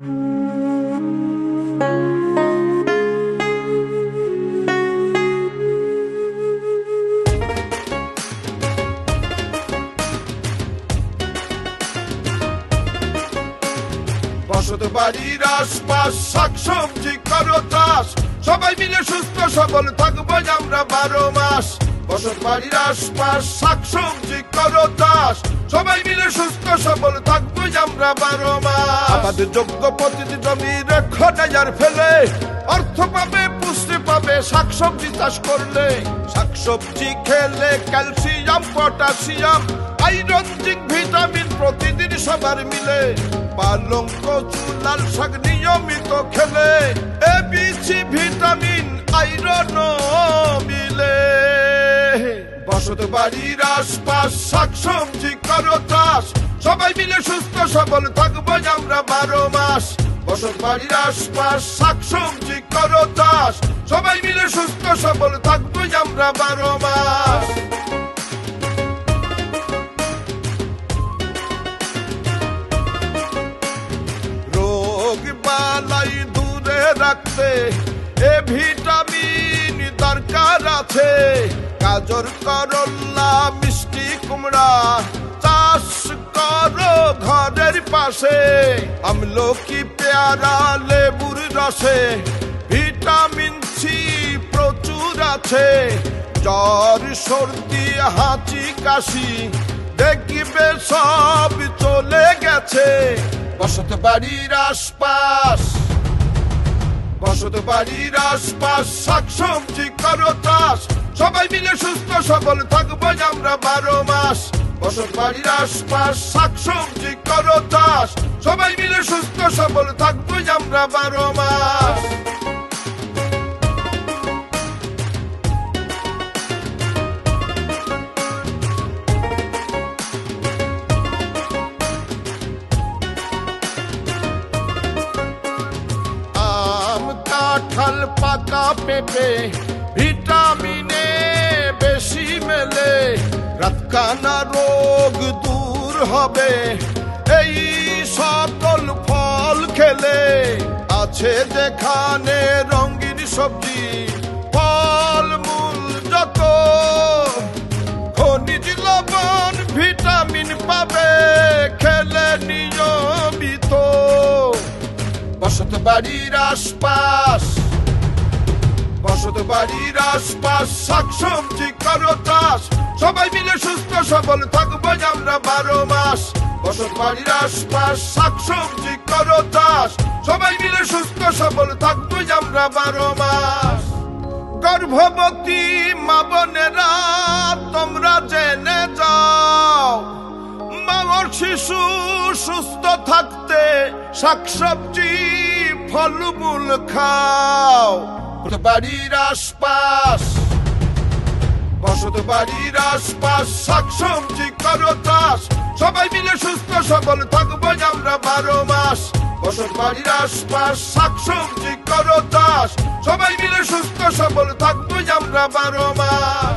বসত বাড়ির আশপাশ শাকসবজি করো চাষ সবাই মিলে সুস্থ সবল থাকব আমরা বারো মাস বসত বাড়ির আশপাশ শাকসবজি করো চাষ সবাই মিলে সুস্থ সবল থাকব আমরা বারো মাস। আমাদের যোগ্য প্রতিটি জমি রেখো ফেলে। অর্থ পাবে পুষ্টি পাবে শাকসবজি চাষ করলে। শাকসবজি খেলে calcium potassium iron zinc vitamin প্রতিদিন সবার মিলে। পালং কচু লাল শাক নিয়মিত খেলে। বাড়ির আশপাশ, শাকসবজি, করো চাষ। সবাই মিলে সুস্থ, সবল থাকব আমরা বারো মাস। বসত বাড়ির আশপাশ, শাকসবজি, করো চাষ। সবাই মিলে সুস্থ, সবল থাকব আমরা বারো মাস। রোগ বালাই দূরে রাখতে এ ভিটামিন দরকার আছে। গাজর করল্লা মিষ্টি কুমড়া। চাষ করো ঘরের পাশে। আমলকি পেয়ারা, লেবুর রসে। ভিটামিন সি প্রচুর আছে। জ্বর, সর্দি, হাঁচি, কাশি, দেখবে সব চলে গেছে। বসত বাড়ির আশপাশ বসত বাড়ির আশপাশ শাকসবজি করো চাষ সবাই মিলে সুস্থ, সবল থাকব আমরা বারো মাস। বসত বাড়ির আশপাশ শাকসবজি করো চাষ সবাই মিলে সুস্থ, সবল থাকব আমরা বারো মাস। কাঁঠাল পাকা পেঁপে, ভিটামিনে বেশি মেলে। রাতকানা রোগ দূর হবে, এই সকল ফল খেলে। আছে যেখানে রঙিন সবজি ফল মূল যত বসত বাড়ির আশপাশ, বসত বাড়ির আশপাশ, শাকসবজি করো চাষ সবাই মিলে সুস্থ সবল থাকব আমরা বারো মাস। বসত বাড়ির আশপাশ, শাকসবজি করো চাষ সবাই মিলে সুস্থ সবল থাকব আমরা বারো মাস। গর্ভবতী মা বোনেরা, তোমরা জেনে যাও মামার শিশু সুস্থ থাকতে শাকসবজি ফলমূল খাও। বাড়ির আশপাশ, বসত বাড়ির আশপাশ, শাকসবজি করো চাষ। সবাই মিলে সুস্থ সবল থাকব আমরা বারো মাস। বসত বাড়ির আশপাশ, শাকসবজি করো চাষ। সবাই মিলে সুস্থ সবল থাকব আমরা বারো মাস।